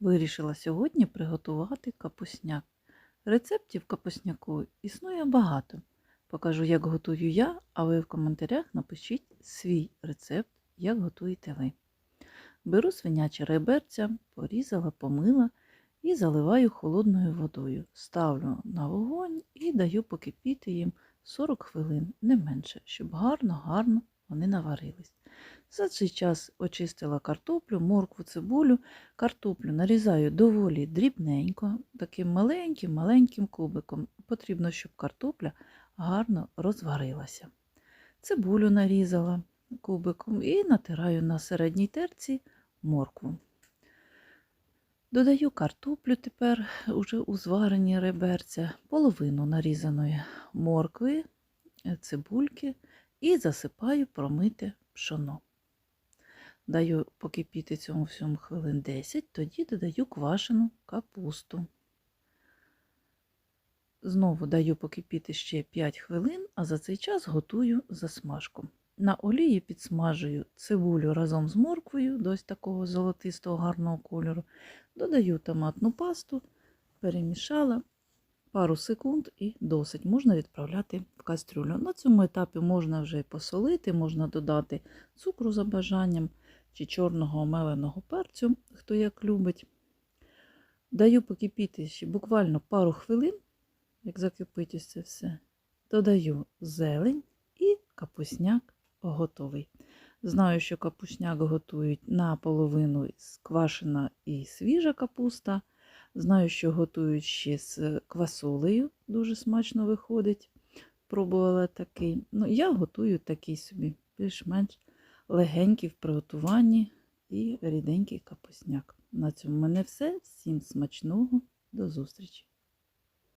Вирішила сьогодні приготувати капусняк. Рецептів капусняку існує багато. Покажу, як готую я, а ви в коментарях напишіть свій рецепт, як готуєте ви. Беру свиняче реберця, порізала, помила і заливаю холодною водою. Ставлю на вогонь і даю покипіти їм 40 хвилин, не менше, щоб гарно-гарно вони наварились. За цей час очистила картоплю, моркву, цибулю. Картоплю нарізаю доволі дрібненько, таким маленьким-маленьким кубиком. Потрібно, щоб картопля гарно розварилася. Цибулю нарізала кубиком і натираю на середній терці моркву. Додаю картоплю тепер уже у зварені реберця, половину нарізаної моркви, цибульки і засипаю промите пшоно. Даю покипіти цьому всьому хвилин 10, тоді додаю квашену капусту. Знову даю покипіти ще 5 хвилин, а за цей час готую засмажку. На олії підсмажую цибулю разом з морквою до такого золотистого гарного кольору. Додаю томатну пасту, перемішала пару секунд і досить можна відправляти в кастрюлю. На цьому етапі можна вже і посолити, можна додати цукру за бажанням чи чорного омеленого перцю, хто як любить. Даю покипіти ще буквально пару хвилин, як закипить це все. Додаю зелень і капусняк готовий. Знаю, що капусняк готують наполовину сквашена і свіжа капуста. Знаю, що готують ще з квасолею, дуже смачно виходить. Пробувала такий. Ну, я готую такий собі, більш-менш легенький в приготуванні і ріденький капусняк. На цьому в мене все. Всім смачного, до зустрічі!